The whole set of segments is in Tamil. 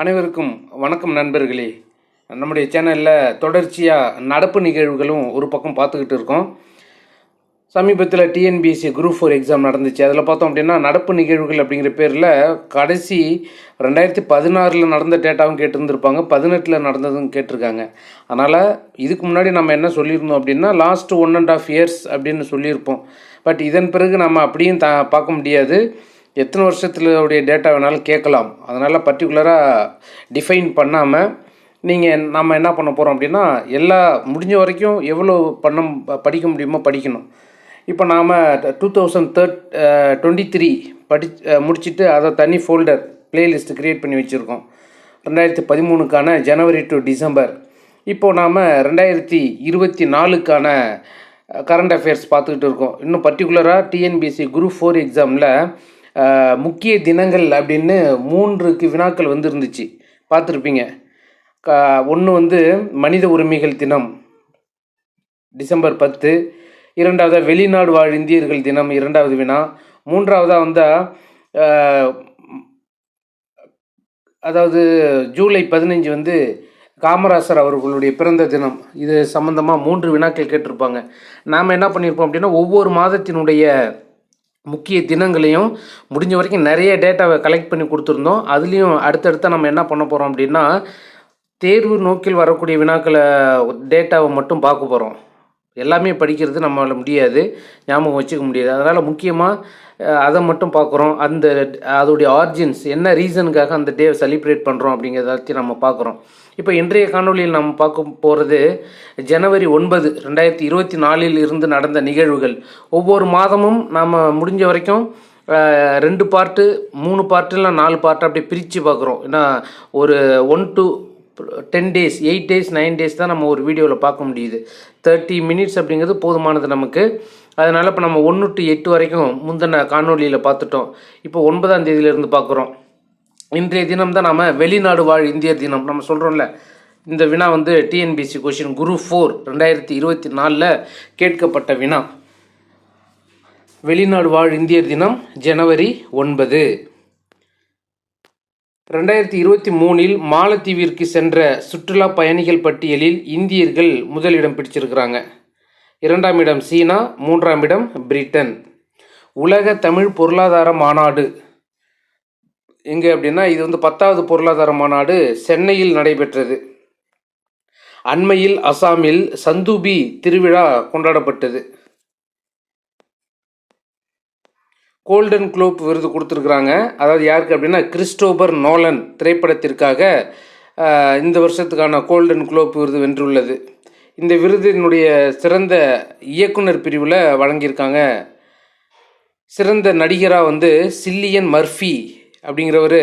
அனைவருக்கும் வணக்கம் நண்பர்களே. நம்முடைய சேனலில் தொடர்ச்சியாக நடப்பு நிகழ்வுகளும் ஒரு பக்கம் பார்த்துக்கிட்டு இருக்கோம். சமீபத்தில் டிஎன்பிஎஸ்சி குரூப் ஃபோர் எக்ஸாம் நடந்துச்சு. அதில் பார்த்தோம் அப்படின்னா நடப்பு நிகழ்வுகள் அப்படிங்கிற பேரில் கடைசி ரெண்டாயிரத்தி பதினாறில் நடந்த டேட்டாவும் கேட்டிருந்துருப்பாங்க. பதினெட்டில் நடந்ததும் கேட்டிருக்காங்க. அதனால் இதுக்கு முன்னாடி நம்ம என்ன சொல்லியிருந்தோம் அப்படின்னா last one and half years அப்படின்னு சொல்லியிருப்போம். பட் இதன் பிறகு நம்ம அப்படியும் த பார்க்க முடியாது. எத்தனை வருஷத்துடைய டேட்டா வேணாலும் கேட்கலாம். அதனால் பர்டிகுலராக டிஃபைன் பண்ணாமல் நீங்கள் நம்ம என்ன பண்ண போகிறோம் அப்படின்னா எல்லா முடிஞ்ச வரைக்கும் எவ்வளோ பண்ண படிக்க முடியுமோ படிக்கணும். இப்போ நாம் two thousand third twenty three படி முடிச்சுட்டு முடிச்சிட்டு அதை தனி ஃபோல்டர் பிளேலிஸ்ட்டு க்ரியேட் பண்ணி வச்சுருக்கோம். ரெண்டாயிரத்தி பதிமூணுக்கான ஜனவரி டு டிசம்பர் இப்போது நாம் ரெண்டாயிரத்தி இருபத்தி நாலுக்கான கரண்ட் அஃபேர்ஸ் பார்த்துக்கிட்டு இருக்கோம். இன்னும் பர்டிகுலராக டிஎன்பிஎஸ்சி குரூப் ஃபோர் எக்ஸாமில் முக்கிய தினங்கள் அப்படின்னு மூன்றுக்கு வினாக்கள் வந்து இருந்துச்சு பார்த்துருப்பீங்க. க ஒன்று வந்து மனித உரிமைகள் தினம் டிசம்பர் பத்து. இரண்டாவதாக வெளிநாடு வாழ் இந்தியர்கள் தினம் இரண்டாவது வினா. மூன்றாவதாக வந்தால் அதாவது ஜூலை பதினஞ்சு வந்து காமராசர் அவர்களுடைய பிறந்த தினம். இது சம்மந்தமாக மூன்று வினாக்கள் கேட்டிருப்பாங்க. நாம் என்ன பண்ணியிருப்போம் அப்படின்னா ஒவ்வொரு மாதத்தினுடைய முக்கிய தினங்களையும் முடிஞ்ச வரைக்கும் நிறைய டேட்டாவை கலெக்ட் பண்ணி கொடுத்துருந்தோம். அதுலேயும் அடுத்தடுத்த நம்ம என்ன பண்ண போகிறோம் அப்படின்னா தேர்வு நோக்கில் வரக்கூடிய வினாக்களை டேட்டாவை மட்டும் பார்க்க போகிறோம் எல்லாமே படிக்கிறது நம்மளால் முடியாது ஞாபகம் வச்சுக்க முடியாது. அதனால் முக்கியமாக அதை மட்டும் பார்க்குறோம். அந்த அதோடைய ஆர்ஜின்ஸ் என்ன ரீசனுக்காக அந்த டே செலிப்ரேட் பண்ணுறோம் அப்படிங்கிறதாச்சும் நம்ம பார்க்குறோம். இப்போ இன்றைய காணொளியில் நம்ம பார்க்க போகிறது ஜனவரி ஒன்பது ரெண்டாயிரத்தி இருபத்தி நாலில் இருந்து நடந்த நிகழ்வுகள். ஒவ்வொரு மாதமும் நாம் முடிஞ்ச வரைக்கும் ரெண்டு பார்ட்டு மூணு பார்ட்டு நாலு பார்ட்டு அப்படி பிரித்து பார்க்குறோம். ஏன்னா ஒரு one to ten days eight days nine days தான் நம்ம ஒரு வீடியோவில் பார்க்க முடியுது. தேர்ட்டி மினிட்ஸ் அப்படிங்கிறது போதுமானது நமக்கு. அதனால் இப்போ நம்ம ஒன்று டு எட்டு வரைக்கும் முந்தின காணொலியில் பார்த்துட்டோம். இப்போ ஒன்பதாம் தேதியிலேருந்து பார்க்குறோம். இன்றைய தினம் தான் நம்ம வெளிநாடு வாழ் இந்தியர் தினம். நம்ம சொல்கிறோம்ல இந்த வினா வந்து டிஎன்பிசி கொஷின் குரு ஃபோர் ரெண்டாயிரத்தி இருபத்தி நாலில் கேட்கப்பட்ட வினா. வெளிநாடு வாழ் இந்தியர் தினம் ஜனவரி ஒன்பது. ரெண்டாயிரத்தி இருபத்தி மூணில் மாலத்தீவிற்கு சென்ற சுற்றுலா பயணிகள் பட்டியலில் இந்தியர்கள் முதலிடம் பிடிச்சிருக்கிறாங்க. இரண்டாம் இடம் சீனா மூன்றாம் இடம் பிரிட்டன். உலக தமிழ் பொருளாதார மாநாடு. எங்கே அப்படின்னா இது வந்து பத்தாவது பொருளாதார மாநாடு சென்னையில் நடைபெற்றது. அண்மையில் அசாமில் சந்தூபி திருவிழா கொண்டாடப்பட்டது. கோல்டன் குளோப் விருது கொடுத்துருக்குறாங்க. அதாவது யாருக்கு அப்படின்னா கிறிஸ்டோபர் நோலன் திரைப்படத்திற்காக இந்த வருஷத்துக்கான கோல்டன் குளோப் விருது வென்றுள்ளது. இந்த விருதினுடைய சிறந்த இயக்குனர் பிரிவில் வழங்கியிருக்காங்க. சிறந்த நடிகராக வந்து சில்லியன் மர்ஃபி. அப்படிங்கிறவர்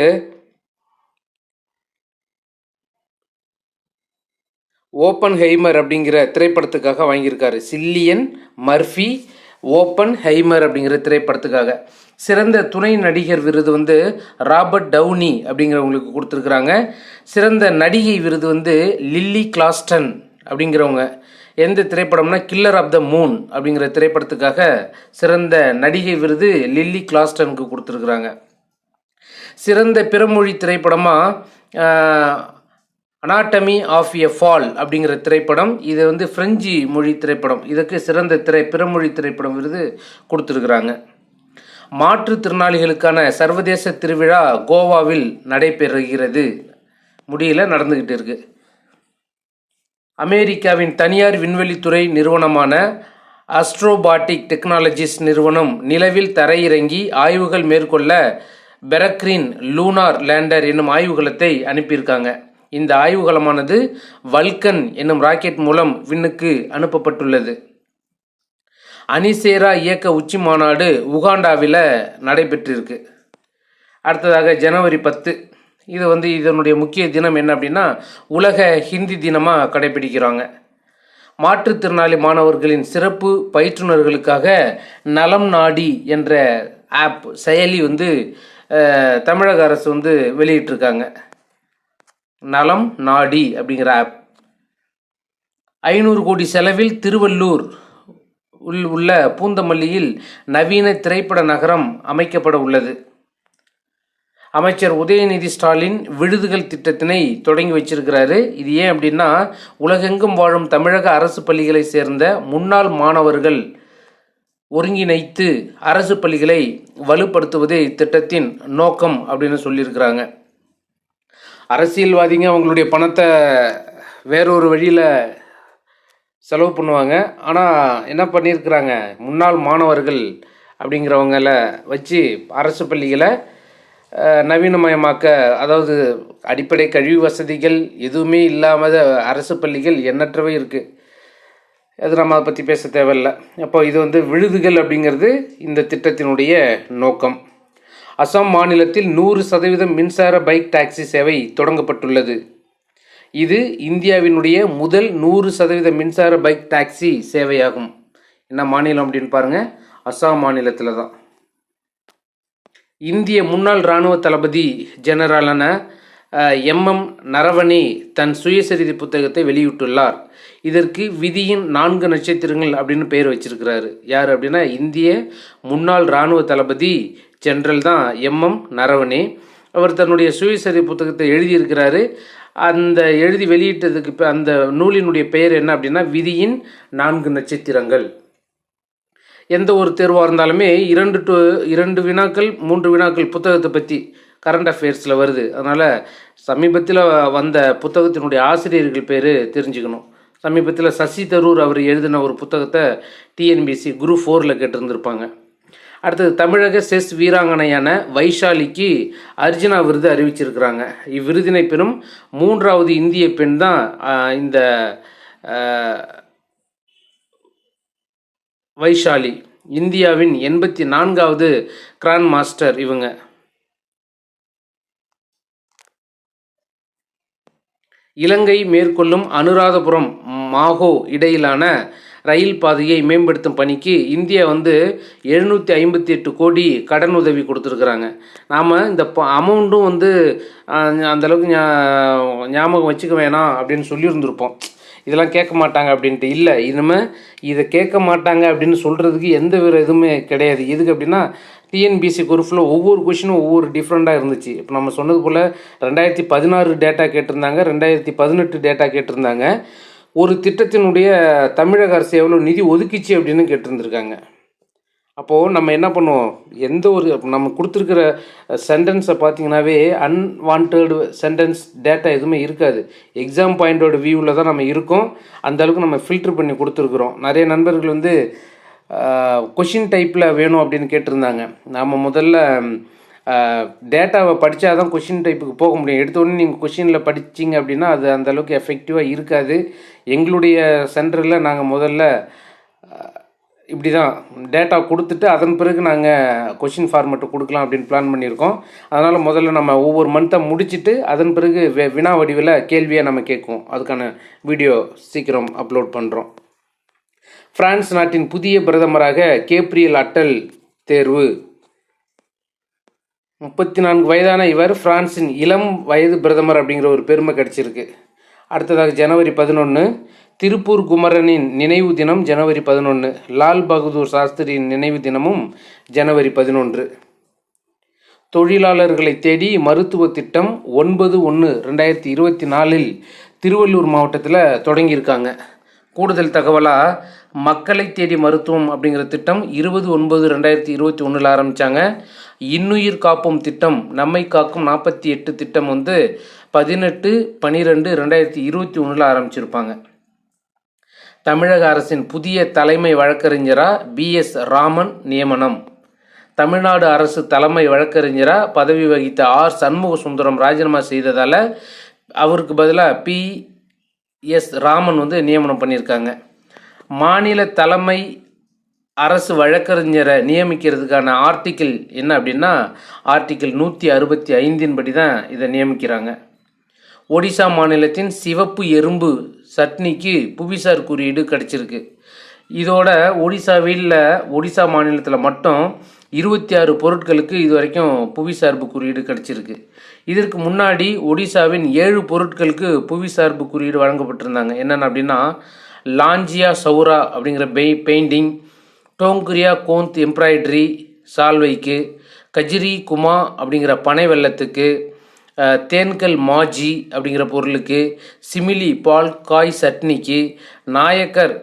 ஓப்பன் ஹெய்மர் அப்படிங்கிற திரைப்படத்துக்காக வாங்கியிருக்காரு. சில்லியன் மர்ஃபி ஓப்பன் ஹெய்மர் அப்படிங்கிற திரைப்படத்துக்காக. சிறந்த துணை நடிகர் விருது வந்து ராபர்ட் டவுனி அப்படிங்கிறவங்களுக்கு கொடுத்துருக்குறாங்க. சிறந்த நடிகை விருது வந்து லில்லி கிளாஸ்டன் அப்படிங்கிறவங்க. எந்த திரைப்படம்னா கில்லர் ஆஃப் த மூன் அப்படிங்கிற திரைப்படத்துக்காக சிறந்த நடிகை விருது லில்லி கிளாஸ்டனுக்கு கொடுத்துருக்குறாங்க. சிறந்த பிறமொழி திரைப்படமாக அனாட்டமி ஆஃப் எ ஃபால் அப்படிங்கிற திரைப்படம். இது வந்து ஃப்ரெஞ்சு மொழி திரைப்படம். இதுக்கு சிறந்த திரை பிறமொழி திரைப்படம் விருது கொடுத்துருக்குறாங்க. மாற்றுத்திறனாளிகளுக்கான சர்வதேச திருவிழா கோவாவில் நடைபெறுகிறது. முடியல நடந்துக்கிட்டு இருக்கு. அமெரிக்காவின் தனியார் விண்வெளித்துறை நிறுவனமான அஸ்ட்ரோபாட்டிக் டெக்னாலஜிஸ் நிறுவனம் நிலவில் தரையிறங்கி ஆய்வுகள் மேற்கொள்ள பெரக்ரின் லூனார் லேண்டர் என்னும் ஆய்வுகலத்தை அனுப்பியிருக்காங்க. இந்த ஆய்வுகலமானது வல்கன் என்னும் ராக்கெட் மூலம் விண்ணுக்கு அனுப்பப்பட்டுள்ளது. அனிசேரா இயக்க உச்சி மாநாடு உகாண்டாவில் நடைபெற்றிருக்கு. அடுத்ததாக ஜனவரி பத்து. இது வந்து இதனுடைய முக்கிய தினம் என்ன அப்படின்னா உலக ஹிந்தி தினமாக கடைபிடிக்கிறாங்க. மாற்றுத்திறனாளி மாணவர்களின் சிறப்பு பயிற்றுனர்களுக்காக நலம் நாடி என்ற ஆப் செயலி வந்து தமிழக அரசு வந்து வெளியிட்டிருக்காங்க. நலம் நாடி அப்படிங்கிற ஆப் ஐநூறு கோடி செலவில் திருவள்ளூர் உள் உள்ள பூந்தமல்லியில் நவீன திரைப்பட நகரம் அமைக்கப்பட உள்ளது. அமைச்சர் உதயநிதி ஸ்டாலின் விடுதிகள் திட்டத்தினை தொடங்கி வச்சிருக்கிறாரு. இது ஏன் அப்படின்னா உலகெங்கும் வாழும் தமிழக அரசு பள்ளிகளை சேர்ந்த முன்னாள் மாணவர்கள் ஒருங்கிணைத்து அரசு பள்ளிகளை வலுப்படுத்துவதே இத்திட்டத்தின் நோக்கம் அப்படின்னு சொல்லியிருக்கிறாங்க. அரசியல்வாதிங்க அவங்களுடைய பணத்தை வேறொரு வழியில் செலவு பண்ணுவாங்க. ஆனால் என்ன பண்ணியிருக்கிறாங்க? முன்னாள் மாணவர்கள் அப்படிங்கிறவங்கள வச்சு அரசு பள்ளிகளை நவீனமயமாக்க அதாவது அடிப்படை கழிவு வசதிகள் எதுவுமே இல்லாமல் அரசு பள்ளிகள் எண்ணற்றவை இருக்குது அது நம்ம அதை பற்றி பேச தேவையில்ல. அப்போ இது வந்து விழுதுகள் அப்படிங்கிறது இந்த திட்டத்தினுடைய நோக்கம். அசாம் மாநிலத்தில் நூறு சதவீதம் மின்சார பைக் டாக்ஸி சேவை தொடங்கப்பட்டுள்ளது. இது இந்தியாவினுடைய முதல் நூறு சதவீத மின்சார பைக் டாக்ஸி சேவையாகும். என்ன மாநிலம் அப்படின்னு பாருங்கள் அசாம் மாநிலத்தில் தான். இந்திய முன்னாள் இராணுவ தளபதி ஜெனரலான எம்எம் நரவணே தன் சுயசரிதை புத்தகத்தை வெளியிட்டுள்ளார். இதற்கு விதியின் நான்கு நட்சத்திரங்கள் அப்படின்னு பெயர் வச்சிருக்கிறாரு. யார் அப்படின்னா இந்திய முன்னாள் இராணுவ தளபதி ஜென்ரல் தான் எம்எம் நரவணே அவர் தன்னுடைய சுயசரிதை புத்தகத்தை எழுதியிருக்கிறாரு. அந்த எழுதி வெளியிட்டதுக்கு இப்போ அந்த நூலினுடைய பெயர் என்ன அப்படின்னா விதியின் நான்கு நட்சத்திரங்கள். எந்த ஒரு தேர்வாக இருந்தாலுமே இரண்டு டு இரண்டு வினாக்கள் மூன்று வினாக்கள் புத்தகத்தை பற்றி கரண்ட் அஃபேர்ஸில் வருது. அதனால் சமீபத்தில் வந்த புத்தகத்தினுடைய ஆசிரியர்கள் பேர் தெரிஞ்சுக்கணும். சமீபத்தில் சசி தரூர் அவர் எழுதின ஒரு புத்தகத்தை டிஎன்பிசி குரூப் ஃபோரில் கேட்டிருந்திருப்பாங்க. அடுத்தது தமிழக செஸ் வீராங்கனையான வைஷாலிக்கு அர்ஜுனா விருது அறிவிச்சிருக்கிறாங்க. இவ்விருதினை பெறும் மூன்றாவது இந்திய பெண் தான் இந்த வைஷாலி. இந்தியாவின் எண்பத்தி நான்காவது கிராண்ட் மாஸ்டர் இவங்க. இலங்கை மேற்கொள்ளும் அனுராதபுரம் மாகோ இடையிலான ரயில் பாதையை மேம்படுத்தும் பணிக்கு இந்தியா வந்து எழுநூற்றி ஐம்பத்தி எட்டு கோடி கடன் உதவி கொடுத்துருக்குறாங்க. நாம் இந்த அமௌண்ட்டும் வந்து அந்தளவுக்கு ஞாபகம் வச்சுக்க வேணாம் அப்படின்னு சொல்லியிருந்திருப்போம். இதெல்லாம் கேட்க மாட்டாங்க அப்படின்ட்டு இல்லை. இனிமேல் இதை கேட்க மாட்டாங்க அப்படின்னு சொல்கிறதுக்கு எந்த வித இதுவுமே கிடையாது. எதுக்கு அப்படின்னா டிஎன்பிசி குரூப்பில் ஒவ்வொரு கொஷினும் ஒவ்வொரு டிஃப்ரெண்ட்டாக இருந்துச்சு. இப்போ நம்ம சொன்னது போல் ரெண்டாயிரத்தி பதினாறு டேட்டா கேட்டிருந்தாங்க ரெண்டாயிரத்தி பதினெட்டு டேட்டா கேட்டிருந்தாங்க. ஒரு திட்டத்தினுடைய தமிழக அரசு எவ்வளோ நிதி ஒதுக்கிச்சு அப்படின்னு கேட்டிருந்துருக்காங்க. அப்போது நம்ம என்ன பண்ணுவோம்? எந்த ஒரு நம்ம கொடுத்துருக்கிற சென்டென்ஸை பார்த்தீங்கன்னாவே அன்வான்டு சென்டென்ஸ் டேட்டா எதுவுமே இருக்காது. எக்ஸாம் பாயிண்டோட வியூவில் தான் நம்ம இருக்கோம். அந்தளவுக்கு நம்ம ஃபில்டர் பண்ணி கொடுத்துருக்குறோம். நிறைய நண்பர்கள் வந்து கொஷின் டைப்பில் வேணும் அப்படின்னு கேட்டிருந்தாங்க. நாம் முதல்ல டேட்டாவை படித்தா தான் கொஷின் டைப்புக்கு போக முடியும். எடுத்தோடனே நீங்கள் கொஷினில் படிச்சீங்க அப்படின்னா அது அந்த அளவுக்கு எஃபெக்டிவாக இருக்காது. எங்களுடைய சென்டரில் நாங்கள் முதல்ல இப்படி தான் டேட்டா கொடுத்துட்டு அதன் பிறகு நாங்கள் கொஷின் ஃபார்மெட்டு கொடுக்கலாம் அப்படின்னு பிளான் பண்ணியிருக்கோம். அதனால் முதல்ல நம்ம ஒவ்வொரு மந்த்தை முடிச்சுட்டு அதன் பிறகு வே- வினா வடிவில் கேள்வியாக நம்ம கேட்கும் அதுக்கான வீடியோ சீக்கிரம் அப்லோட் பண்ணுறோம் பிரான்ஸ் நாட்டின் புதிய பிரதமராக கேப்ரியல் அட்டல் தேர்வு. முப்பத்தி நான்கு வயதான இவர் பிரான்சின் இளம் வயது பிரதமர் அப்படிங்கிற ஒரு பெருமை கிடச்சிருக்கு. அடுத்ததாக ஜனவரி பதினொன்று திருப்பூர் குமரனின் நினைவு தினம் ஜனவரி பதினொன்று லால் பகதூர் சாஸ்திரியின் நினைவு தினமும் ஜனவரி பதினொன்று. தொழிலாளர்களை தேடி மருத்துவ திட்டம் ஒன்பது ஒன்று ரெண்டாயிரத்தி இருபத்தி நாலில் திருவள்ளூர் மாவட்டத்தில் தொடங்கியிருக்காங்க. கூடுதல் தகவலாக மக்களை தேடி மருத்துவம் அப்படிங்கிற திட்டம் இருபது ஒன்பது ரெண்டாயிரத்தி இருபத்தி ஒன்றில் ஆரம்பித்தாங்க இன்னுயிர் காப்போம் திட்டம் நம்மை காக்கும் நாற்பத்தி எட்டு திட்டம் வந்து பதினெட்டு பனிரெண்டு ரெண்டாயிரத்தி இருபத்தி ஒன்றில் ஆரம்பிச்சிருப்பாங்க. தமிழக அரசின் புதிய தலைமை வழக்கறிஞராக பிஎஸ் ராமன் நியமனம். தமிழ்நாடு அரசு தலைமை வழக்கறிஞராக பதவி வகித்த ஆர் சண்முக சுந்தரம் ராஜினாமா செய்ததால் அவருக்கு பதிலாக பி எஸ் ராமன் வந்து நியமனம் பண்ணியிருக்காங்க. மாநில தலைமை அரசு வழக்கறிஞரை நியமிக்கிறதுக்கான ஆர்டிக்கிள் என்ன அப்படின்னா ஆர்டிக்கிள் நூற்றி அறுபத்தி ஐந்தின் படி தான் இதை நியமிக்கிறாங்க. ஒடிசா மாநிலத்தின் சிவப்பு எறும்பு சட்னிக்கு புவிசார் குறியீடு கிடச்சிருக்கு. இதோட ஒடிசாவில் ஒடிசா மாநிலத்தில் மட்டும் இருபத்தி ஆறு பொருட்களுக்கு இது வரைக்கும் புவிசார்பு குறியீடு கிடச்சிருக்கு. இதற்கு முன்னாடி ஒடிசாவின் ஏழு பொருட்களுக்கு புவிசார்பு குறியீடு வழங்கப்பட்டிருந்தாங்க. என்னென்ன அப்படின்னா லாஞ்சியா சௌரா அப்படிங்கிற பெய் பெயிண்டிங் டோங்குரியா கோந்த் எம்ப்ராய்டரி சால்வைக்கு கஜிரி குமா அப்படிங்கிற பனை வெள்ளத்துக்கு தேன்கல் மாஜி அப்படிங்கிற பொருளுக்கு சிமிலி பால் காய் சட்னிக்கு நாயக்கர்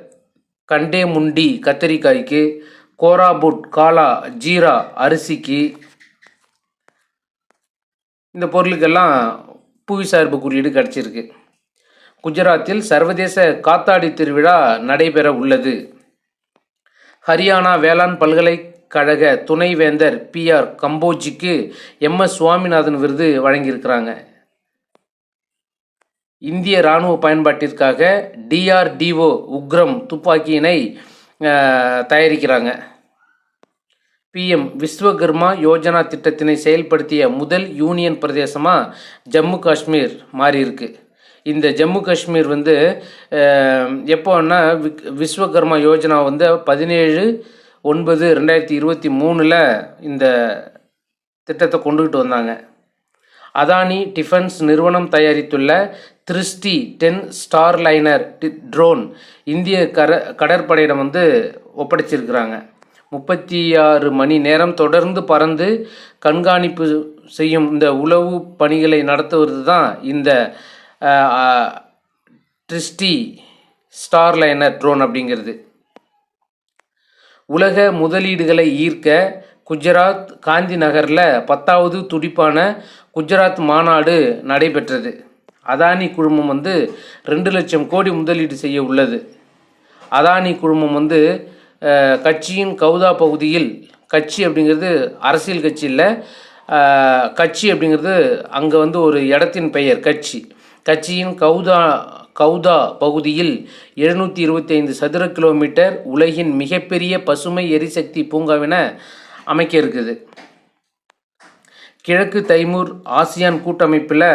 கண்டே முண்டி கத்தரிக்காய்க்கு கோராபுட் காலா ஜீரா அரிசிக்கு இந்த பொருளுக்கெல்லாம் புவிசார்பு குறியீடு கிடச்சிருக்கு. குஜராத்தில் சர்வதேச காத்தாடி திருவிழா நடைபெற உள்ளது. ஹரியானா வேளாண் பல்கலைக்கழக துணைவேந்தர் பிஆர் கம்போஜிக்கு எம்எஸ் சுவாமிநாதன் விருது வழங்கியிருக்கிறாங்க. இந்திய இராணுவ பயன்பாட்டிற்காக டிஆர்டிஓ உக்ரம் துப்பாக்கியினை தயாரிக்கிறாங்க. பிஎம் விஸ்வகர்மா யோஜனா திட்டத்தினை செயல்படுத்திய முதல் யூனியன் பிரதேசமாக ஜம்மு காஷ்மீர் மாறியிருக்கு. இந்த ஜம்மு காஷ்மீர் வந்து எப்போன்னா விக்- விஸ்வகர்மா யோஜனா வந்து பதினேழு ஒன்பது ரெண்டாயிரத்தி இருபத்தி மூணில் இந்த திட்டத்தை கொண்டுகிட்டு வந்தாங்க. அதானி டிஃபென்ஸ் நிறுவனம் தயாரித்துள்ள திருஷ்டி டென் ஸ்டார் லைனர் ட்ரோன் இந்திய கர கடற்படையிடம் வந்து ஒப்படைச்சிருக்கிறாங்க. முப்பத்தி ஆறு மணி நேரம் தொடர்ந்து பறந்து கண்காணிப்பு செய்யும் இந்த உளவு பணிகளை நடத்துவது தான் இந்த ட்ரிஸ்டி ஸ்டார் லைனர் ட்ரோன் அப்படிங்கிறது. உலக முதலீடுகளை ஈர்க்க குஜராத் காந்தி நகரில் பத்தாவது துடிப்பான குஜராத் மாநாடு நடைபெற்றது. அதானி குழுமம் வந்து ரெண்டு லட்சம் கோடி முதலீடு செய்ய உள்ளது. அதானி குழுமம் வந்து கட்சியின் கவுதா பகுதியில் கட்சி அப்படிங்கிறது அரசியல் கட்சி இல்லை கட்சி அப்படிங்கிறது அங்கே வந்து ஒரு இடத்தின் பெயர் கட்சி. கட்சியின் கவுதா கவுதா பகுதியில் எழுநூற்றி இருபத்தைந்து சதுர கிலோமீட்டர் உலகின் மிகப்பெரிய பசுமை எரிசக்தி பூங்காவின அமைக்க இருக்குது கிழக்கு தைமூர் ஆசியான் கூட்டமைப்பில்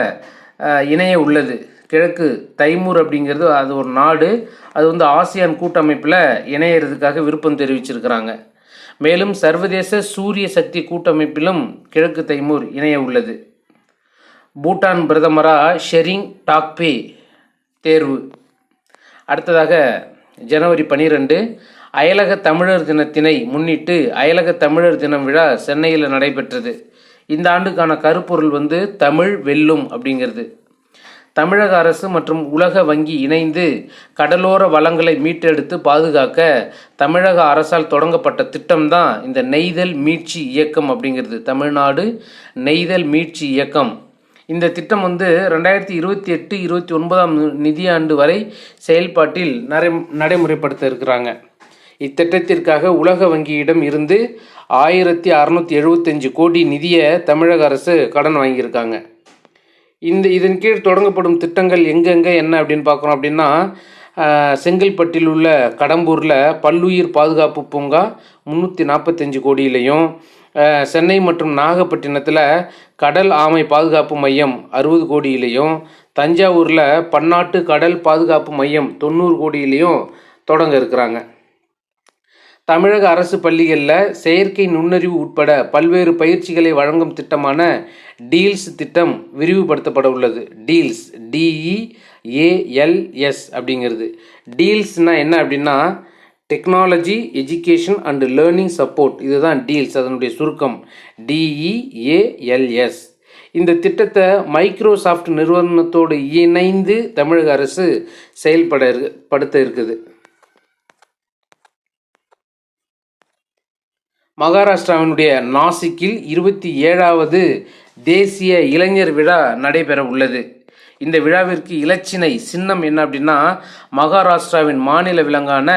இணைய உள்ளது. கிழக்கு தைமூர் அப்படிங்கிறது அது ஒரு நாடு. அது வந்து ஆசியான் கூட்டமைப்பில் இணையறதுக்காக விருப்பம் தெரிவிச்சிருக்கிறாங்க. மேலும் சர்வதேச சூரிய சக்தி கூட்டமைப்பிலும் கிழக்கு தைமூர் இணைய உள்ளது. பூட்டான் பிரதமராக ஷெரிங் டாக்பே தேர்வு. அடுத்ததாக ஜனவரி பனிரெண்டு அயலக தமிழர் தினத்தினை முன்னிட்டு அயலக தமிழர் தினம் விழா சென்னையில் நடைபெற்றது. இந்த ஆண்டுக்கான கருப்பொருள் வந்து தமிழ் வெல்லும் அப்படிங்கிறது. தமிழக அரசு மற்றும் உலக வங்கி இணைந்து கடலோர வளங்களை மீட்டெடுத்து பாதுகாக்க தமிழக அரசால் தொடங்கப்பட்ட திட்டம்தான் இந்த நெய்தல் மீட்சி இயக்கம் அப்படிங்கிறது. தமிழ்நாடு நெய்தல் மீட்சி இயக்கம். இந்த திட்டம் வந்து ரெண்டாயிரத்தி இருபத்தி எட்டு இருபத்தி ஒன்பதாம் நிதியாண்டு வரை செயல்பாட்டில் நடை நடைமுறைப்படுத்த இருக்கிறாங்க இத்திட்டத்திற்காக உலக வங்கியிடம் இருந்து ஆயிரத்தி அறநூற்றி எழுபத்தஞ்சு கோடி நிதியை தமிழக அரசு கடன் வாங்கியிருக்காங்க. இந்த இதன் கீழ் தொடங்கப்படும் திட்டங்கள் எங்கெங்கே என்ன அப்படின்னு பார்க்குறோம் அப்படின்னா செங்கல்பட்டில் உள்ள கடம்பூரில் பல்லுயிர் பாதுகாப்பு பூங்கா முந்நூற்றி நாற்பத்தஞ்சு கோடியிலையும் சென்னை மற்றும் நாகப்பட்டினத்தில் கடல் ஆமை பாதுகாப்பு மையம் அறுபது கோடியிலையும் தஞ்சாவூரில் பன்னாட்டு கடல் பாதுகாப்பு மையம் தொண்ணூறு கோடியிலையும் தொடங்க இருக்கிறாங்க. தமிழக அரசு பள்ளிகளில் செயற்கை நுண்ணறிவு உட்பட பல்வேறு பயிற்சிகளை வழங்கும் திட்டமான டீல்ஸ் திட்டம் விரிவுபடுத்தப்பட உள்ளது. டீல்ஸ் டிஇஏஎல்எஸ் அப்படிங்கிறது. டீல்ஸ்னால் என்ன அப்படின்னா technology education and learning support இதுதான் டீல்ஸ் அதனுடைய சுருக்கம். டிஇஏஎல்எஸ் இந்த திட்டத்தை மைக்ரோசாஃப்ட் நிறுவனத்தோடு இணைந்து தமிழக அரசு செயல்பட படுத்த இருக்குது. மகாராஷ்டிராவினுடைய நாசிக்கில் இருபத்தி ஏழாவது தேசிய இளைஞர் விழா நடைபெற உள்ளது. இந்த விழாவிற்கு இலச்சினை சின்னம் என்ன அப்படின்னா மகாராஷ்டிராவின் மாநில விலங்கான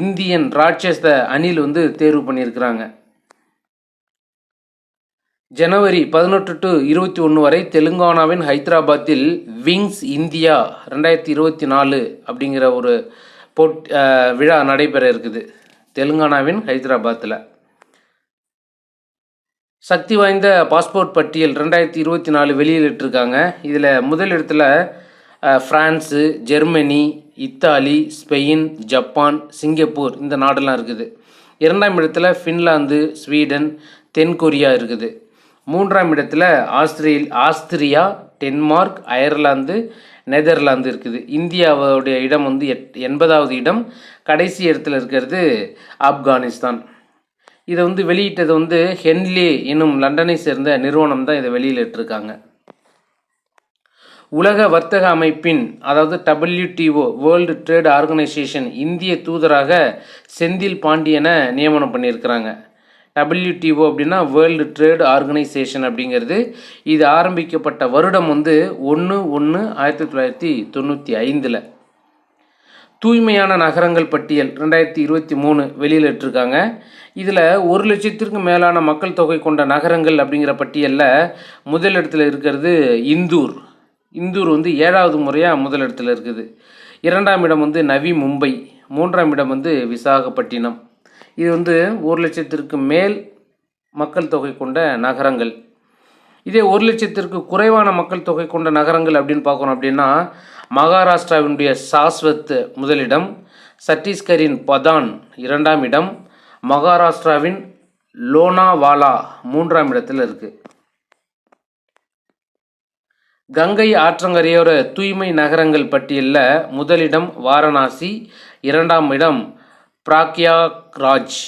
இந்தியன் ராட்சஸ்த அணில் வந்து தேர்வு பண்ணியிருக்கிறாங்க. ஜனவரி பதினெட்டு டு இருபத்தி ஒன்று வரை தெலுங்கானாவின் ஹைதராபாத்தில் விங்ஸ் இந்தியா ரெண்டாயிரத்தி இருபத்தி நாலு அப்படிங்கிற ஒரு போட் விழா நடைபெற இருக்குது. தெலுங்கானாவின் ஹைதராபாத்தில். சக்தி வாய்ந்த பாஸ்போர்ட் பட்டியல் ரெண்டாயிரத்தி இருபத்தி நாலு வெளியிலிட்டிருக்காங்க. இதில் முதல் இடத்துல France Germany Italy Spain Japan Singapore இந்த நாடெல்லாம் இருக்குது. இரண்டாம் இடத்துல ஃபின்லாந்து ஸ்வீடன் தென்கொரியா இருக்குது. மூன்றாம் இடத்துல ஆஸ்திரே ஆஸ்திரியா டென்மார்க் அயர்லாந்து நெதர்லாந்து இருக்குது. இந்தியாவோடைய இடம் வந்து எட் எண்பதாவது இடம். கடைசி இடத்துல இருக்கிறது ஆப்கானிஸ்தான். இதை வந்து வெளியிட்டது வந்து ஹென்லி என்னும் லண்டனை சேர்ந்த நிறுவனம் தான் இதை வெளியிலிட்டிருக்காங்க. உலக வர்த்தக அமைப்பின் அதாவது டபிள்யூடிஓ வேர்ல்டு ட்ரேட் ஆர்கனைசேஷன் இந்திய தூதராக செந்தில் பாண்டியனை நியமனம் பண்ணியிருக்கிறாங்க. டபிள்யூடிஓ அப்படின்னா வேர்ல்டு ட்ரேட் ஆர்கனைசேஷன் அப்படிங்கிறது. இது ஆரம்பிக்கப்பட்ட வருடம் வந்து ஒன்று ஒன்று ஆயிரத்தி தொள்ளாயிரத்தி தொண்ணூற்றி ஐந்தில். தூய்மையான நகரங்கள் பட்டியல் ரெண்டாயிரத்தி இருபத்தி மூணு வெளியிலிட்டிருக்காங்க. இதில் ஒரு லட்சத்திற்கும் மேலான மக்கள் தொகை கொண்ட நகரங்கள் அப்படிங்கிற பட்டியலில் முதலிடத்தில் இருக்கிறது இந்தூர். இந்தூர் வந்து ஏழாவது முறையாக முதலிடத்தில் இருக்குது. இரண்டாம் இடம் வந்து நவி மும்பை மூன்றாம் இடம் வந்து விசாகப்பட்டினம். இது வந்து ஒரு லட்சத்திற்கு மேல் மக்கள் தொகை கொண்ட நகரங்கள். இதே ஒரு லட்சத்திற்கு குறைவான மக்கள் தொகை கொண்ட நகரங்கள் அப்படின்னு பார்க்கணும் அப்படின்னா மகாராஷ்டிராவினுடைய சாஸ்வத் முதலிடம் சத்தீஸ்கரின் பதான் இரண்டாம் இடம் மகாராஷ்டிராவின் லோனாவாலா மூன்றாம் இடத்தில் இருக்குது கங்கை ஆற்றங்கரையோர தூய்மை நகரங்கள் பட்டியலில் முதலிடம் வாரணாசி இரண்டாம் இடம் பிராக்யாக்ராஜ்.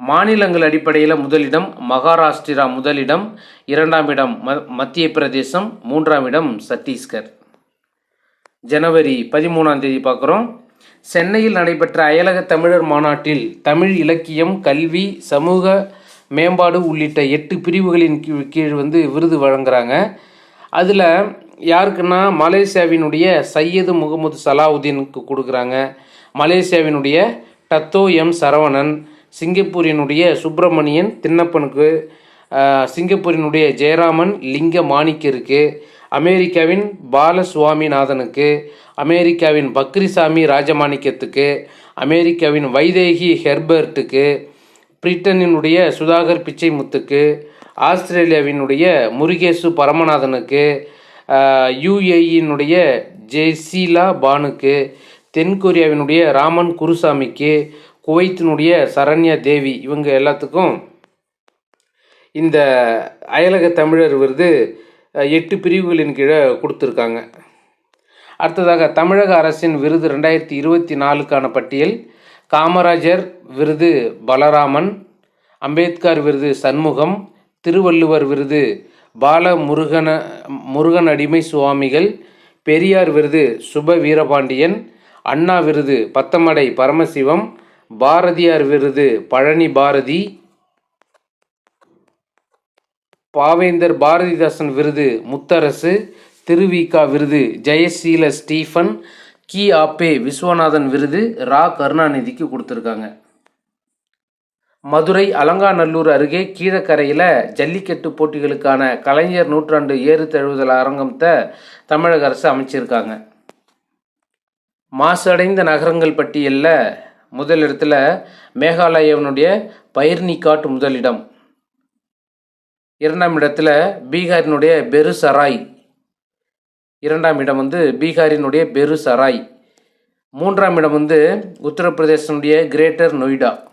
மாநிலங்கள் அடிப்படையில் முதலிடம் மகாராஷ்டிரா முதலிடம் இரண்டாம் இடம் ம மத்திய பிரதேசம் மூன்றாம் இடம் சத்தீஸ்கர். ஜனவரி பதிமூணாம் தேதி பார்க்குறோம். சென்னையில் நடைபெற்ற அயலக தமிழர் மாநாட்டில் தமிழ் இலக்கியம் கல்வி சமூக மேம்பாடு உள்ளிட்ட எட்டு பிரிவுகளின் கீழ் கீழ் வந்து விருது வழங்குறாங்க. அதில் யாருக்குன்னா மலேசியாவினுடைய சையது முகமது சலாவுதீனுக்கு கொடுக்குறாங்க. மலேசியாவினுடைய டத்தோ எம் சரவணன் சிங்கப்பூரினுடைய சுப்பிரமணியன் தின்னப்பனுக்கு சிங்கப்பூரினுடைய ஜெயராமன் லிங்க மாணிக்கருக்கு அமெரிக்காவின் பாலசுவாமிநாதனுக்கு அமெரிக்காவின் பக்ரிசாமி ராஜமாணிக்கத்துக்கு அமெரிக்காவின் வைதேகி ஹெர்பர்ட்டுக்கு பிரிட்டனினுடைய சுதாகர் பிச்சைமுத்துக்கு ஆஸ்திரேலியாவினுடைய முருகேசு பரமநாதனுக்கு யுஏஇனுடைய ஜெசீலா பானுக்கு தென்கொரியாவினுடைய ராமன் குருசாமிக்கு குவைத்தினுடைய சரண்யா தேவி இவங்க எல்லாத்துக்கும் இந்த அயலக தமிழர் விருது எட்டு பிரிவுகளின் கீழே கொடுத்துருக்காங்க. அடுத்ததாக தமிழக அரசின் விருது ரெண்டாயிரத்தி இருபத்தி நாலுக்கான பட்டியல் காமராஜர் விருது பலராமன் அம்பேத்கர் விருது சண்முகம் திருவள்ளுவர் விருது பால முருகன முருகன் அடிமை சுவாமிகள் பெரியார் விருது சுப வீரபாண்டியன் அண்ணா விருது பத்தமடை பரமசிவம் பாரதியார் விருது பழனி பாரதி. பாவேந்தர் பாரதிதாசன் விருது முத்தரசு. திருவிகா விருது ஜெயசீல ஸ்டீஃபன் கி. ஆப்பே விஸ்வநாதன் விருது ரா. கருணாநிதிக்கு கொடுத்துருக்காங்க. மதுரை அலங்காநல்லூர் அருகே கீழக்கரையில் ஜல்லிக்கட்டு போட்டிகளுக்கான கலைஞர் நூற்றாண்டு ஏறு தழுவுதல் அரங்கத்தை தமிழக அரசு அமைச்சிருக்காங்க. மாசடைந்த நகரங்கள் பட்டியலில் முதலிடத்துல மேகாலயாவினுடைய பயிர்னிகாட் முதலிடம். இரண்டாம் இடத்துல பீகாரினுடைய பெருசராய். இரண்டாம் இடம் வந்து பீகாரினுடைய பெருசராய். மூன்றாம் இடம் வந்து உத்தரப்பிரதேசனுடைய கிரேட்டர் நொய்டா.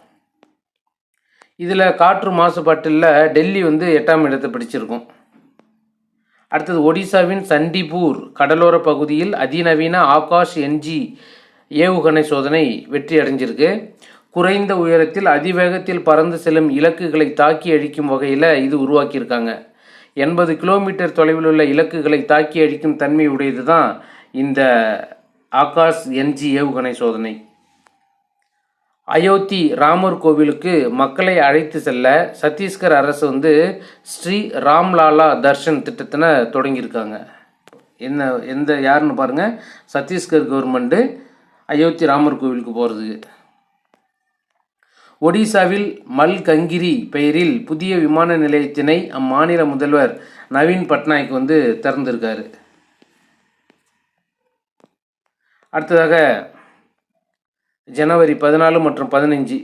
இதில் காற்று மாசுபாட்டில் டெல்லி வந்து எட்டாம் இடத்தை பிடிச்சிருக்கும். அடுத்தது ஒடிசாவின் சண்டிபூர் கடலோர பகுதியில் அதிநவீன ஆகாஷ் என்ஜி ஏவுகணை சோதனை வெற்றி அடைஞ்சிருக்கு. குறைந்த உயரத்தில் அதிவேகத்தில் பறந்து செல்லும் இலக்குகளை தாக்கி அழிக்கும் வகையில் இது உருவாக்கியிருக்காங்க. எண்பது கிலோமீட்டர் தொலைவில் உள்ள இலக்குகளை தாக்கி அழிக்கும் தன்மை உடையது தான் இந்த ஆகாஷ் என்ஜி ஏவுகணை சோதனை. அயோத்தி ராமர் கோவிலுக்கு மக்களை அழைத்து செல்ல சத்தீஸ்கர் அரசு வந்து ஸ்ரீ ராம்லாலா தர்ஷன் திட்டத்தினை தொடங்கியிருக்காங்க. என்ன எந்த யாருன்னு பாருங்கள் சத்தீஸ்கர் கவர்மெண்ட்டு அயோத்தி ராமர் கோவிலுக்கு போகிறது ஒடிசாவில் மல்கங்கிரி பெயரில் புதிய விமான நிலையத்தினை அம்மாநில முதல்வர் நவீன் பட்நாயக் வந்து திறந்திருக்காரு. அடுத்ததாக ஜனவரி பதினாலு மற்றும் பதினஞ்சு.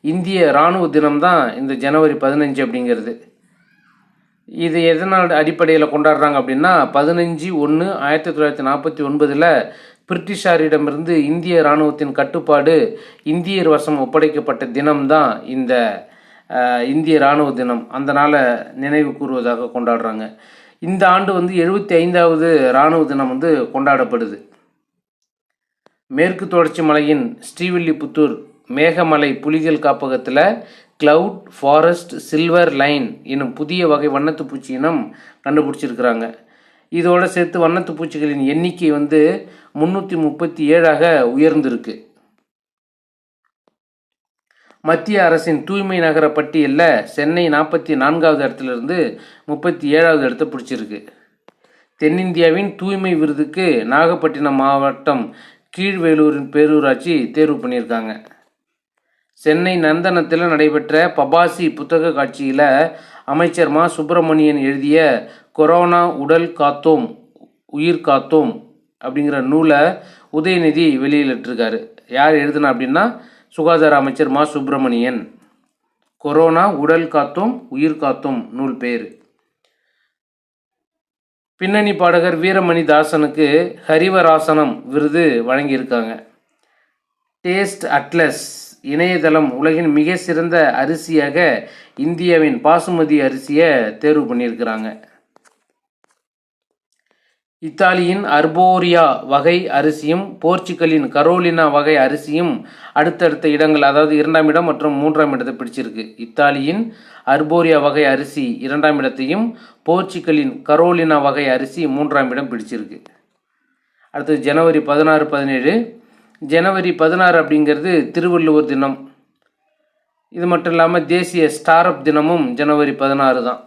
இந்திய இராணுவ தினம்தான் இந்த ஜனவரி பதினஞ்சு அப்படிங்கிறது. இது எதனால் அடிப்படையில் கொண்டாடுறாங்க அப்படின்னா பதினஞ்சு ஒன்று ஆயிரத்தி தொள்ளாயிரத்தி நாற்பத்தி ஒன்பதில் பிரிட்டிஷாரிடமிருந்து இந்திய இராணுவத்தின் கட்டுப்பாடு இந்தியர் வசம் ஒப்படைக்கப்பட்ட தினம்தான் இந்த இந்திய இராணுவ தினம். அதனால் நினைவு கூறுவதாக கொண்டாடுறாங்க. இந்த ஆண்டு வந்து எழுபத்தி ஐந்தாவது இராணுவ தினம் வந்து கொண்டாடப்படுது. மேற்கு தொடர்ச்சி மலையின் ஸ்ரீவில்லிபுத்தூர் மேகமலை புலிகள் காப்பகத்தில் கிளவுட் ஃபாரஸ்ட் சில்வர் லைன் எனும் புதிய வகை வண்ணத்து பூச்சியினம் கண்டுபிடிச்சிருக்கிறாங்க. இதோட சேர்த்து வண்ணத்து பூச்சிகளின் எண்ணிக்கை வந்து முந்நூற்றி முப்பத்தி ஏழாக உயர்ந்திருக்கு. மத்திய அரசின் தூய்மை நகர பட்டியலில் சென்னை நாற்பத்தி நான்காவது இடத்துலேருந்து முப்பத்தி ஏழாவது இடத்த பிடிச்சிருக்கு. தென்னிந்தியாவின் தூய்மை விருதுக்கு நாகப்பட்டினம் மாவட்டம் கீழ்வேலூரின் பேரூராட்சி தேர்வு பண்ணியிருக்காங்க. சென்னை நந்தனத்தில் நடைபெற்ற பபாசி புத்தக காட்சியில் அமைச்சர் மா. சுப்பிரமணியன் எழுதிய கொரோனா உடல் காத்தோம் உயிர் காத்தோம் அப்படிங்கிற நூலை உதயநிதி வெளியிட்டிருக்காரு. யார் எழுதுனா அப்படின்னா சுகாதார அமைச்சர் மா. சுப்பிரமணியன். கொரோனா உடல் காத்தோம் உயிர் காத்தோம் நூல் பேர். பின்னணி பாடகர் வீரமணி தாசனுக்கு ஹரிவராசனம் விருது வழங்கியிருக்காங்க. டேஸ்ட் அட்லஸ் இணையதளம் உலகின் மிக சிறந்த அரிசியாக இந்தியாவின் பாசுமதி அரிசியை தேர்வு பண்ணியிருக்கிறாங்க. இத்தாலியின் அர்போரியா வகை அரிசியும் போர்ச்சுகலின் கரோலினா வகை அரிசியும் அடுத்தடுத்த இடங்கள் அதாவது இரண்டாம் இடம் மற்றும் மூன்றாம் இடத்தை பிடிச்சிருக்கு. இத்தாலியின் அர்போரியா வகை அரிசி இரண்டாம் இடத்தையும் போர்ச்சுகலின் கரோலினா வகை அரிசி மூன்றாம் இடம் பிடிச்சிருக்கு. அடுத்தது ஜனவரி பதினாறு பதினேழு ஜனவரி பதினாறு அப்படிங்கிறது திருவள்ளுவர் தினம். இது மட்டும் இல்லாமல் தேசிய ஸ்டாரப் தினமும் ஜனவரி பதினாறு தான்.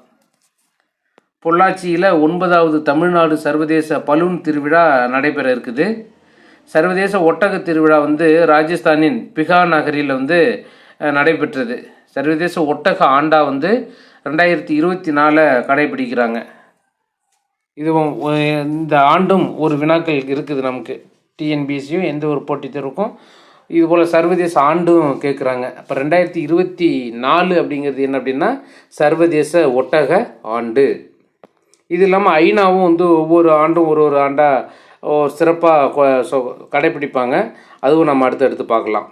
பொள்ளாச்சியில் ஒன்பதாவது தமிழ்நாடு சர்வதேச பலூன் திருவிழா நடைபெற இருக்குது. சர்வதேச ஒட்டக திருவிழா வந்து ராஜஸ்தானின் பிகா நகரில் வந்து நடைபெற்றது. சர்வதேச ஒட்டக ஆண்டா வந்து ரெண்டாயிரத்தி இருபத்தி நாலை கடைபிடிக்கிறாங்க. இதுவும் இந்த ஆண்டும் ஒரு வினாக்கள் இருக்குது நமக்கு. டிஎன்பிஎஸ்சியும் எந்த ஒரு போட்டித் தேர்வுக்கும் இது போல் சர்வதேச ஆண்டும் கேட்குறாங்க அப்போ ரெண்டாயிரத்தி இருபத்தி நாலு அப்படிங்கிறது என்ன அப்படின்னா சர்வதேச ஒட்டக ஆண்டு. இது இல்லாமல் ஐநாவும் வந்து ஒவ்வொரு ஆண்டும் ஒரு ஒரு ஆண்டாக சிறப்பாக கடைப்பிடிப்பாங்க அதுவும் நம்ம அடுத்தடுத்து பார்க்கலாம்.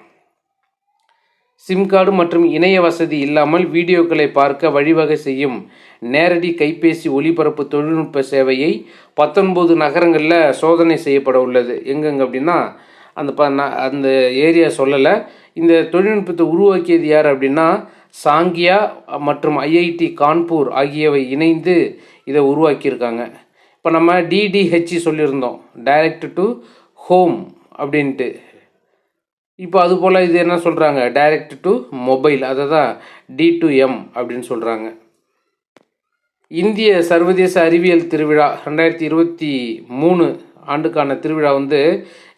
சிம் கார்டு மற்றும் இணைய வசதி இல்லாமல் வீடியோக்களை பார்க்க வழிவகை செய்யும் நேரடி கைபேசி ஒளிபரப்பு தொழில்நுட்ப சேவையை பத்தொன்பது நகரங்களில் சோதனை செய்யப்பட உள்ளது. எங்கெங்க அப்படின்னா அந்த ப ந- அந்த ஏரியா சொல்லலை. இந்த தொழில்நுட்பத்தை உருவாக்கியது யார் அப்படின்னா சாங்கியா மற்றும் ஐஐடி கான்பூர் ஆகியவை இணைந்து இதை உருவாக்கியிருக்காங்க. இப்போ நம்ம டிடிஹெச்சி சொல்லியிருந்தோம். டைரக்ட் டு ஹோம் அப்படின்ட்டு. இப்போ அது போல் இது என்ன சொல்கிறாங்க டைரக்ட் டு மொபைல் அதை தான் டி டு எம் அப்படின்னு சொல்கிறாங்க இந்திய சர்வதேச அறிவியல் திருவிழா ரெண்டாயிரத்தி இருபத்தி மூணு ஆண்டுக்கான திருவிழா வந்து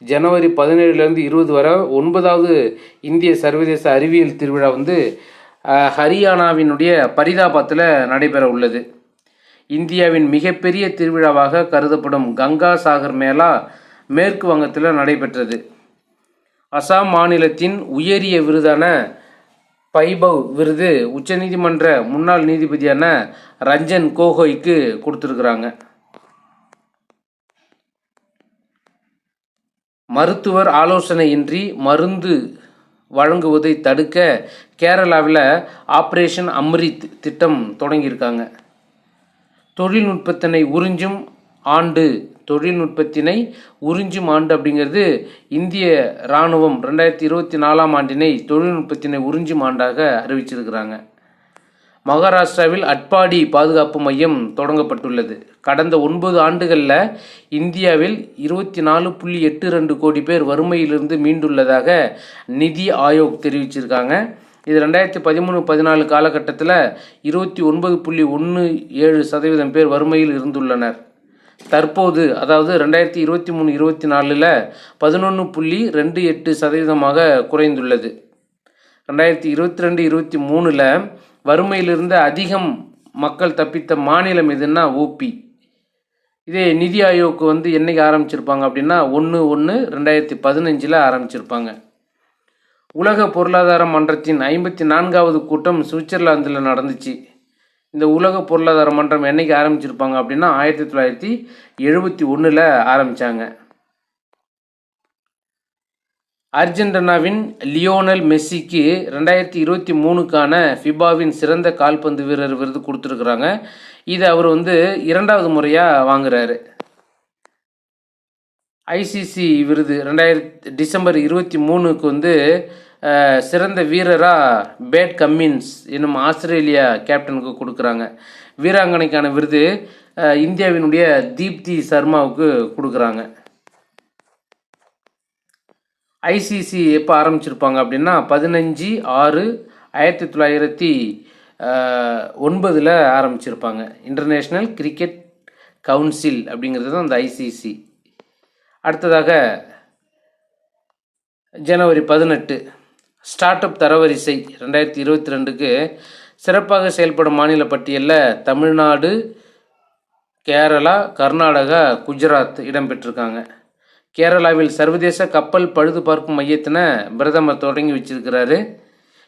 ஜனவரி பதினேழுலேருந்து இருபது வரை ஒன்பதாவது இந்திய சர்வதேச அறிவியல் திருவிழா வந்து ஹரியானாவினுடைய பரிதாபாத்தில் நடைபெற உள்ளது. இந்தியாவின் மிகப்பெரிய திருவிழாவாக கருதப்படும் கங்கா சாகர் மேளா மேற்கு வங்கத்தில் நடைபெற்றது. அசாம் மாநிலத்தின் உயரிய விருதான பைபவ் விருது உச்சநீதிமன்ற முன்னாள் நீதிபதியான ரஞ்சன் கோகோய்க்கு கொடுத்துருக்குறாங்க. மருத்துவர் ஆலோசனையின்றி மருந்து வழங்குவதை தடுக்க கேரளாவில் ஆப்ரேஷன் அம்ரித் திட்டம் தொடங்கியிருக்காங்க. தொழில்நுட்பத்தினை உறிஞ்சும் ஆண்டு தொழில்நுட்பத்தினை உறிஞ்சும் ஆண்டு அப்படிங்கிறது இந்திய இராணுவம் ரெண்டாயிரத்தி இருபத்தி நாலாம் ஆண்டினை தொழில்நுட்பத்தினை உறிஞ்சும் ஆண்டாக அறிவிச்சிருக்கிறாங்க. மகாராஷ்டிராவில் அட்பாடி பாதுகாப்பு மையம் தொடங்கப்பட்டுள்ளது. கடந்த ஒன்பது ஆண்டுகளில் இந்தியாவில் இருபத்தி நாலு புள்ளி எட்டு ரெண்டு கோடி பேர் வறுமையிலிருந்து மீண்டுள்ளதாக நிதி ஆயோக் தெரிவிச்சிருக்காங்க. இது ரெண்டாயிரத்தி பதிமூணு பதினாலு காலகட்டத்தில் இருபத்தி ஒன்பது புள்ளி ஒன்று ஏழு சதவீதம் பேர் வறுமையில் இருந்துள்ளனர். தற்போது அதாவது ரெண்டாயிரத்தி இருபத்தி மூணு இருபத்தி நாலில் பதினொன்று புள்ளி ரெண்டு எட்டு சதவீதமாக குறைந்துள்ளது. ரெண்டாயிரத்தி இருபத்தி ரெண்டு இருபத்தி மூணில் வறுமையிலிருந்து அதிகம் மக்கள் தப்பித்த மாநிலம் எதுன்னா ஓபி இதே நிதி ஆயோக்கு வந்து என்னைக்கு ஆரம்பிச்சிருப்பாங்க அப்படின்னா ஒன்று ஒன்று ரெண்டாயிரத்தி பதினஞ்சில் ஆரம்பிச்சிருப்பாங்க. உலக பொருளாதார மன்றத்தின் ஐம்பத்தி நான்காவது கூட்டம் சுவிட்சர்லாந்தில் நடந்துச்சு. இந்த உலக பொருளாதார மன்றம் என்னைக்கு ஆரம்பிச்சிருப்பாங்க அப்படின்னா ஆயிரத்தி தொள்ளாயிரத்தி எழுபத்தி ஒன்றில் ஆரம்பித்தாங்க அர்ஜென்டினாவின் லியோனல் மெஸ்ஸிக்கு ரெண்டாயிரத்தி இருபத்தி மூணுக்கான ஃபிபாவின் சிறந்த கால்பந்து வீரர் விருது கொடுத்துருக்குறாங்க. இது அவர் வந்து இரண்டாவது முறையாக வாங்குறாரு. ஐசிசி விருது ரெண்டாயிரத்தி டிசம்பர் இருபத்தி மூணுக்கு வந்து சிறந்த வீரராக பேட் கம்மின்ஸ் என்னும் ஆஸ்திரேலியா கேப்டனுக்கு கொடுக்குறாங்க. வீராங்கனைக்கான விருது இந்தியாவினுடைய தீப்தி சர்மாவுக்கு கொடுக்குறாங்க. ஐசிசி எப்போ ஆரம்பிச்சிருப்பாங்க அப்படின்னா பதினஞ்சு ஆறு ஆயிரத்தி தொள்ளாயிரத்தி ஒன்பதில் ஆரம்பிச்சிருப்பாங்க. இன்டர்நேஷ்னல் கிரிக்கெட் கவுன்சில் அப்படிங்கிறது தான் அந்த ஐசிசி அடுத்ததாக ஜனவரி பதினெட்டு. ஸ்டார்ட் அப் தரவரிசை ரெண்டாயிரத்தி இருபத்தி ரெண்டுக்கு சிறப்பாக செயல்படும் மாநில பட்டியலில் தமிழ்நாடு கேரளா கர்நாடகா குஜராத் இடம்பெற்றிருக்காங்க. கேரளாவில் சர்வதேச கப்பல் பழுது பார்க்கும் மையத்தினை பிரதமர் தொடங்கி வச்சிருக்கிறாரு.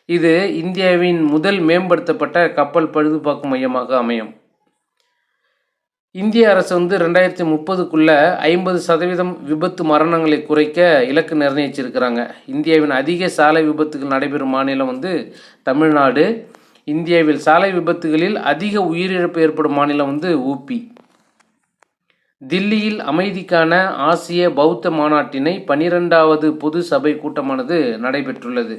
இது இந்தியாவின் முதல் மேம்படுத்தப்பட்ட கப்பல் பழுது பார்க்கும் மையமாக அமையும். இந்திய அரசு வந்து ரெண்டாயிரத்தி முப்பதுக்குள்ள ஐம்பது சதவீதம் விபத்து மரணங்களை குறைக்க இலக்கு நிர்ணயிச்சிருக்கிறாங்க. இந்தியாவின் அதிக சாலை விபத்துகள் நடைபெறும் மாநிலம் வந்து தமிழ்நாடு. இந்தியாவில் சாலை விபத்துகளில் அதிக உயிரிழப்பு ஏற்படும் மாநிலம் வந்து ஊபி. தில்லியில் அமைதிக்கான ஆசிய பௌத்த மாநாட்டினை பனிரெண்டாவது பொது சபை கூட்டமானது நடைபெற்றுள்ளது.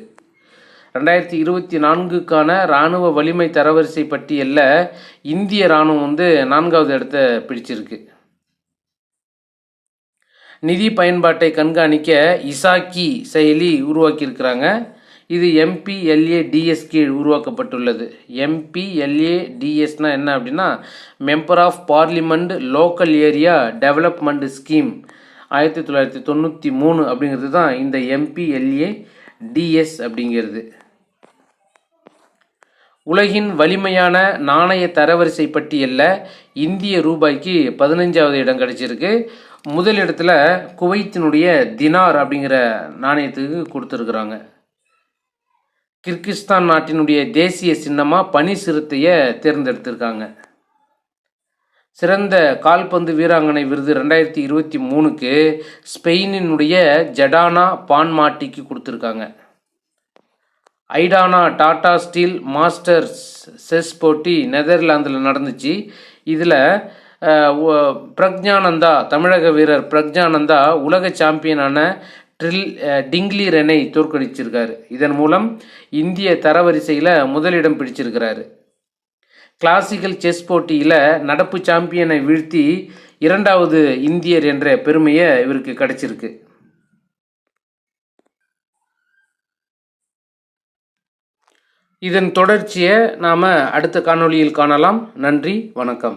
ரெண்டாயிரத்தி இருபத்தி நான்குக்கான இராணுவ வலிமை தரவரிசை பட்டியலில் இந்திய இராணுவம் வந்து நான்காவது இடத்த பிடிச்சிருக்கு. நிதி பயன்பாட்டை கண்காணிக்க இசாக்கி செயலி உருவாக்கியிருக்கிறாங்க. இது எம்பிஎல்ஏ டிஎஸ் கீழ் உருவாக்கப்பட்டுள்ளது. எம்பிஎல்ஏ டிஎஸ்னா என்ன அப்படின்னா member of parliament local area development scheme ஆயிரத்தி தொள்ளாயிரத்தி தொண்ணூற்றி மூணு அப்படிங்கிறது தான் இந்த எம்பிஎல்ஏ டிஎஸ் அப்படிங்கிறது. உலகின் வலிமையான நாணய தரவரிசை பட்டியலில் இந்திய ரூபாய்க்கு பதினஞ்சாவது இடம் கிடச்சிருக்கு. முதல் இடத்துல குவைத்தினுடைய தினார் அப்படிங்கிற நாணயத்துக்கு கொடுத்துருக்குறாங்க. கிர்கிஸ்தான் நாட்டினுடைய தேசிய சின்னமாக பனி சிறுத்தையை தேர்ந்தெடுத்திருக்காங்க. சிறந்த கால்பந்து வீராங்கனை விருது ரெண்டாயிரத்தி இருபத்தி மூணுக்கு ஸ்பெயினினுடைய ஜடானா பான்மாட்டிக்கு கொடுத்துருக்காங்க. ஐடானா டாடா ஸ்டீல் மாஸ்டர்ஸ் செஸ் போட்டி நெதர்லாந்தில் நடந்துச்சு. இதில் பிரக்ஞானந்தா தமிழக வீரர் பிரக்ஞானந்தா உலக சாம்பியனான ட்ரில் டிங்லி ரெனை தோற்கடிச்சிருக்காரு. இதன் மூலம் இந்திய தரவரிசையில் முதலிடம் பிடிச்சிருக்கிறாரு. கிளாசிக்கல் செஸ் போட்டியில் நடப்பு சாம்பியனை வீழ்த்தி இரண்டாவது இந்தியர் என்ற பெருமையை இவருக்கு கிடைச்சிருக்கு. இதன் தொடர்ச்சியை நாம் அடுத்த காணொளியில் காணலாம். நன்றி வணக்கம்.